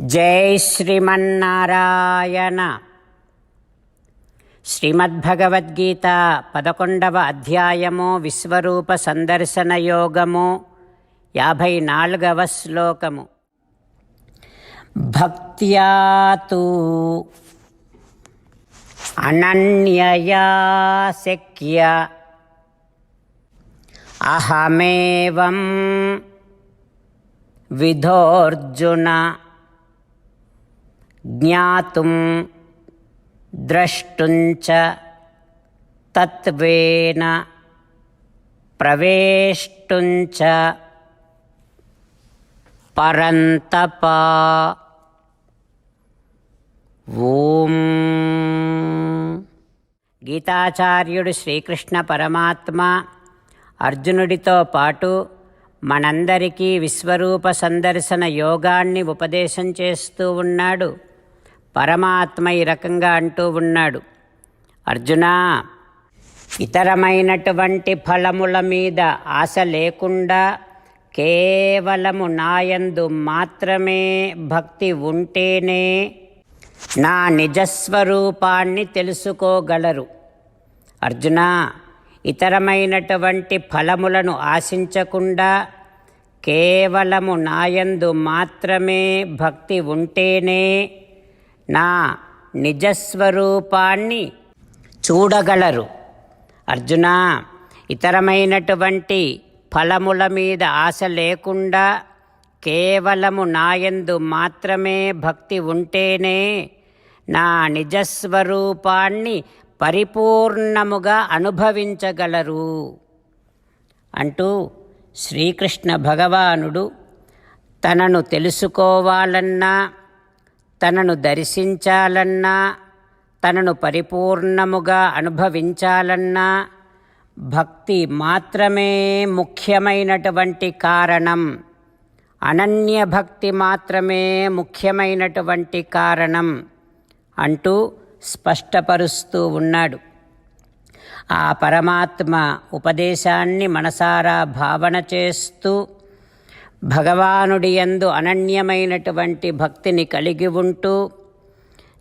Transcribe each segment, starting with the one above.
జై శ్రీమన్నారాయణ. శ్రీమద్భగవద్గీత పదకొండవ అధ్యాయము విశ్వరూప సందర్శన యోగము యాభై నాలుగవ శ్లోకము. భక్త్యాతు అనన్యయా శక్య అహమేవం విధోర్జున జ్ఞాతుం ద్రష్టుంచ తత్వేన ప్రవేష్టుంచ పరంతప ఓం గీతాచార్యుడు శ్రీకృష్ణ పరమాత్మ అర్జునుడితో పాటు మనందరికీ విశ్వరూప సందర్శన యోగాన్ని ఉపదేశం చేస్తూ ఉన్నాడు. పరమాత్మ ఈ రకంగా అంటూ ఉన్నాడు. అర్జునా ఇతరమైనటువంటి ఫలముల మీద ఆశ లేకుండా కేవలము నాయందు మాత్రమే భక్తి ఉంటేనే నా నిజస్వరూపాన్ని తెలుసుకోగలరు. అర్జున ఇతరమైనటువంటి ఫలములను ఆశించకుండా కేవలము నాయందు మాత్రమే భక్తి ఉంటేనే నా నిజస్వరూపాన్ని చూడగలరు. అర్జున ఇతరమైనటువంటి ఫలముల మీద ఆశ లేకుండా కేవలము నాయందు మాత్రమే భక్తి ఉంటేనే నా నిజస్వరూపాన్ని పరిపూర్ణముగా అనుభవించగలరు. అంటూ శ్రీకృష్ణ భగవానుడు తనను తెలుసుకోవాలన్నా తనను దర్శించాలన్నా తనను పరిపూర్ణముగా అనుభవించాలన్నా భక్తి మాత్రమే ముఖ్యమైనటువంటి కారణం. అనన్య భక్తి మాత్రమే ముఖ్యమైనటువంటి కారణం అంటూ స్పష్టపరుస్తూ ఉన్నాడు. ఆ పరమాత్మ ఉపదేశాన్ని మనసారా భావన చేస్తూ భగవానుడి యందు అనన్యమైనటువంటి భక్తిని కలిగి ఉంటూ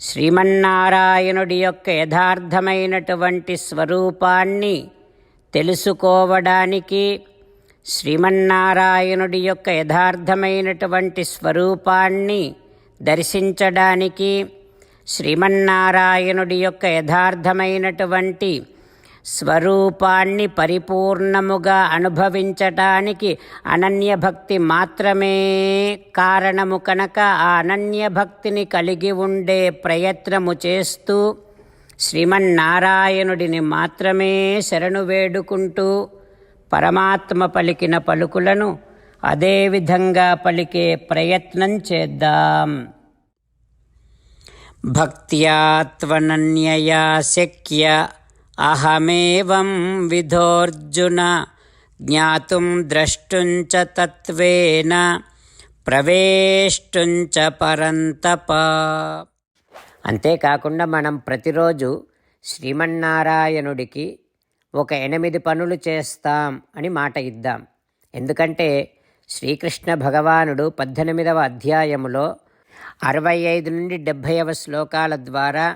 శ్రీమన్నారాయణుడి యొక్క యథార్థమైనటువంటి స్వరూపాన్ని తెలుసుకోవడానికి శ్రీమన్నారాయణుడి యొక్క యథార్థమైనటువంటి స్వరూపాన్ని దర్శించడానికి శ్రీమన్నారాయణుడి యొక్క యథార్థమైనటువంటి స్వరూపాన్ని పరిపూర్ణముగా అనుభవించటానికి అనన్యభక్తి మాత్రమే కారణము కనుక ఆ అనన్యభక్తిని కలిగి ఉండే ప్రయత్నము చేస్తూ శ్రీమన్నారాయణుడిని మాత్రమే శరణు వేడుకుంటూ పరమాత్మ పలికిన పలుకులను అదేవిధంగా పలికే ప్రయత్నం చేద్దాం. భక్త్యాత్వనన్యయా శక్య అహమేవం విధోర్జున జ్ఞాతుం ద్రష్టుంచ తత్వేన ప్రవేష్టుంచ పరంతప. అంతేకాకుండా మనం ప్రతిరోజు శ్రీమన్నారాయణుడికి ఒక ఎనిమిది పనులు చేస్తాం అని మాట ఇద్దాం. ఎందుకంటే శ్రీకృష్ణ భగవానుడు పద్దెనిమిదవ అధ్యాయములో అరవై ఐదు నుండి డెబ్భైవ శ్లోకాల ద్వారా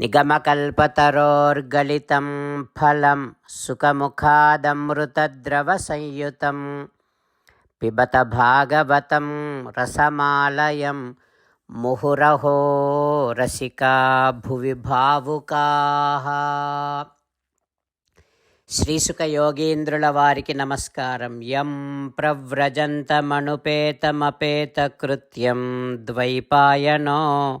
నిగమకల్పతరోర్గలితం ఫలం సుఖముఖాదమృతద్రవసంయుతం. పిబత భాగవతం రసమాలయం ముహురహో రసికా భువి భావుకా. శ్రీసుక యోగీంద్రుల వారికి నమస్కారం. యం ప్రవ్రజంతమనుపేతమపేతకృత్యం ద్వైపాయనో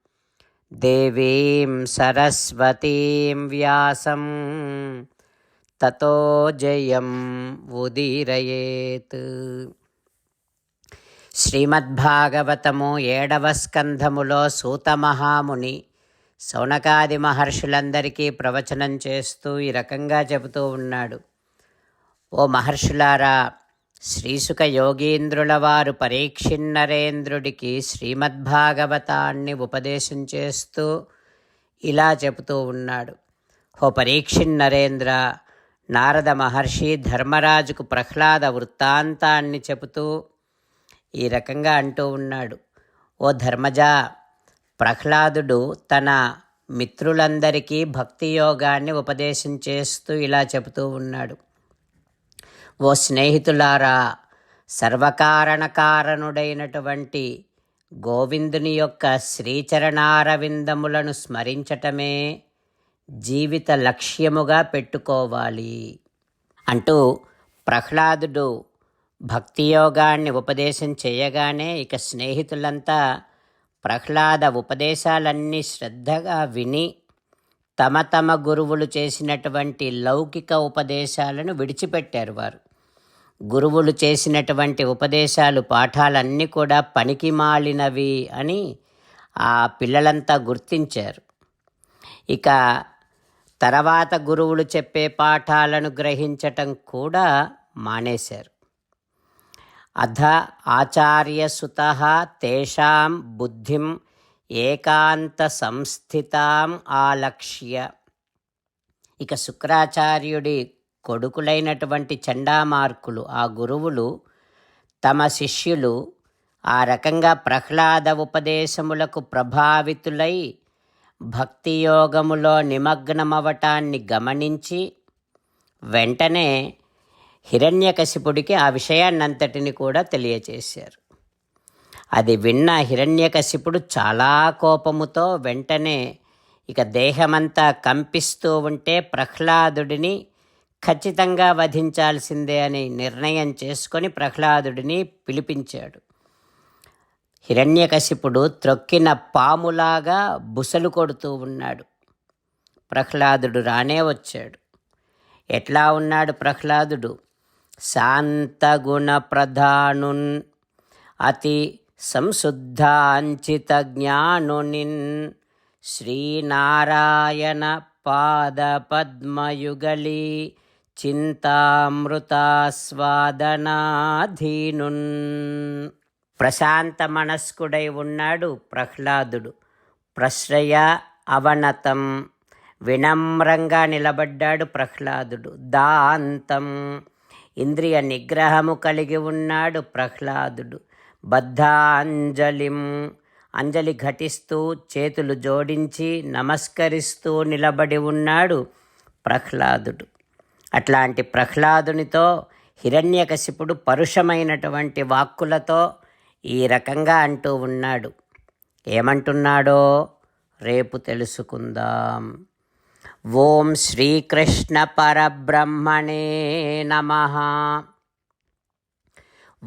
దేవీం సరస్వతీం వ్యాసం తతో జయం ఉదీరయేత్ శ్రీమద్భాగవతము ఏడవ స్కంధములో సూతమహాముని సౌనకాది మహర్షులందరికీ ప్రవచనం చేస్తూ ఈ రకంగా చెబుతూ ఉన్నాడు. ఓ మహర్షులారా శ్రీసుక యోగీంద్రుల వారు పరీక్షిన్నరేంద్రుడికి శ్రీమద్భాగవతాన్ని ఉపదేశం చేస్తూ ఇలా చెబుతూ ఉన్నాడు. హో పరీక్షిన్నరేంద్ర నారద మహర్షి ధర్మరాజుకు ప్రహ్లాద వృత్తాంతాన్ని చెబుతూ ఈ రకంగా అంటూ ఉన్నాడు. ఓ ధర్మజ ప్రహ్లాదుడు తన మిత్రులందరికీ భక్తి యోగాన్ని ఉపదేశం చేస్తూ ఇలా చెబుతూ ఉన్నాడు. ఓ స్నేహితులారా సర్వకారణ కారణుడైనటువంటి గోవిందుని యొక్క శ్రీచరణారవిందములను స్మరించటమే జీవిత లక్ష్యముగా పెట్టుకోవాలి. అంటూ ప్రహ్లాదుడు భక్తి యోగాన్ని ఉపదేశం చేయగానే ఇక స్నేహితులంతా ప్రహ్లాద ఉపదేశాలన్నీ శ్రద్ధగా విని తమ తమ గురువులు చేసినటువంటి లౌకిక ఉపదేశాలను విడిచిపెట్టారు వారు. గురువులు చేసినటువంటి ఉపదేశాలు పాఠాలన్నీ కూడా పనికి మాలినవి అని ఆ పిల్లలంతా గుర్తించారు. ఇక తర్వాత గురువులు చెప్పే పాఠాలను గ్రహించటం కూడా మానేశారు. అధ ఆచార్యసుత తేషాం బుద్ధిం ఏకాంత సంస్థితాం ఆలక్ష్య. ఇక శుక్రాచార్యుడి కొడుకులైనటువంటి చండామార్కులు ఆ గురువులు తమ శిష్యులు ఆ రకంగా ప్రహ్లాద ఉపదేశములకు ప్రభావితులై భక్తియోగములో నిమగ్నమవటాన్ని గమనించి వెంటనే హిరణ్యకశిపుడికి ఆ విషయాన్నంతటిని కూడా తెలియచేశారు. అది విన్న హిరణ్యకశిపుడు చాలా కోపముతో వెంటనే ఇక దేహమంతా కంపిస్తూ ఉంటే ప్రహ్లాదుడిని ఖచ్చితంగా వధించాల్సిందే అని నిర్ణయం చేసుకొని ప్రహ్లాదుడిని పిలిపించాడు. హిరణ్యకశిపుడు త్రొక్కిన పాములాగా బుసలు కొడుతూ ఉన్నాడు. ప్రహ్లాదుడు రానే వచ్చాడు. ఎట్లా ఉన్నాడు ప్రహ్లాదుడు? శాంతగుణ ప్రధానున్ అతి సంశుద్ధాంచిత జ్ఞానునిన్ శ్రీనారాయణ పాద పద్మయుగళి చింతామృతాస్వాదనాధీనున్. ప్రశాంత మనస్కుడై ఉన్నాడు ప్రహ్లాదుడు. ప్రశ్రయ అవనతం. వినమ్రంగా నిలబడ్డాడు ప్రహ్లాదుడు. దాంతం. ఇంద్రియ నిగ్రహము కలిగి ఉన్నాడు ప్రహ్లాదుడు. బద్ధాంజలిం. అంజలి ఘటిస్తూ చేతులు జోడించి నమస్కరిస్తూ నిలబడి ఉన్నాడు ప్రహ్లాదుడు. అట్లాంటి ప్రహ్లాదునితో హిరణ్యకశిపుడు పరుషమైనటువంటి వాక్కులతో ఈ రకంగా అంటూ ఉన్నాడు. ఏమంటున్నాడో రేపు తెలుసుకుందాం. ఓం శ్రీకృష్ణ పరబ్రహ్మణే నమ.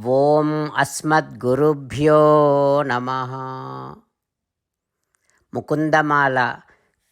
ఓం అస్మద్గురుభ్యో నమ. ముకుందమాల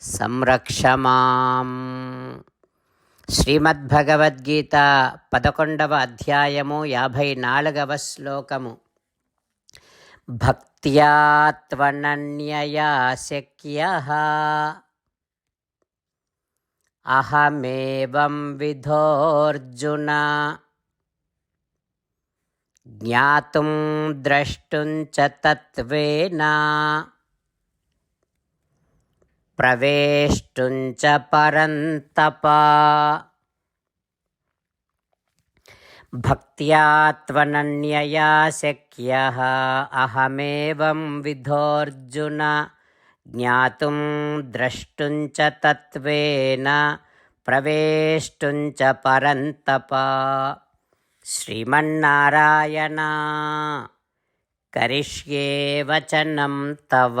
సంరక్ష మాం. శ్రీమద్భగవద్గీత పదకొండవ అధ్యాయము యాభై నాలుగవ శ్లోకము. భక్త్యాత్వనన్యయా శక్య. అహమేవం విధోర్జున. జ్ఞాతుం ద్రష్టుం చ తత్వేనా. ప్రవేష్టుञ्च परन्तपा भक्त्या त्वनन्यया शक्यः अहमेवं विधोऽर्जुन ज्ञातुं द्रष्टुं च तत्त्वेन प्रवेष्टुञ्च परन्तप श्रीमन्नारायणा करिष्ये वचनं तव